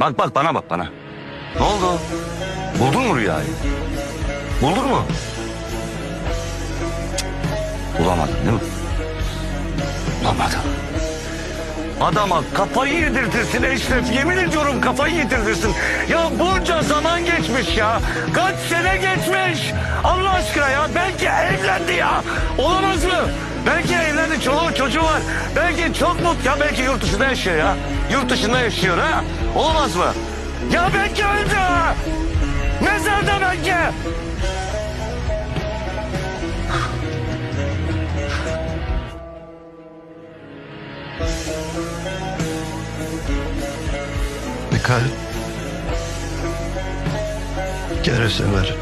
Bak bak bana bak bana. Ne oldu? Buldun mu rüyayı? Buldun mu? Cık, Bulamadın değil mi? Bulamadın. Adama kafayı yedirtirsin Eşref. Yemin ediyorum kafayı yedirtirsin. Ya bunca zaman geçmiş ya. Kaç sene geçmiş. Allah aşkına ya. Belki evlendi ya. Olamaz mı? Belki çocuğu var. Belki çok mutlu. Ya belki yurt dışında yaşıyor ya. Yurt dışında yaşıyor ha. Olamaz mı? Ya belki öldü ha. Mezarda belki. Mikail. Gel Ömer.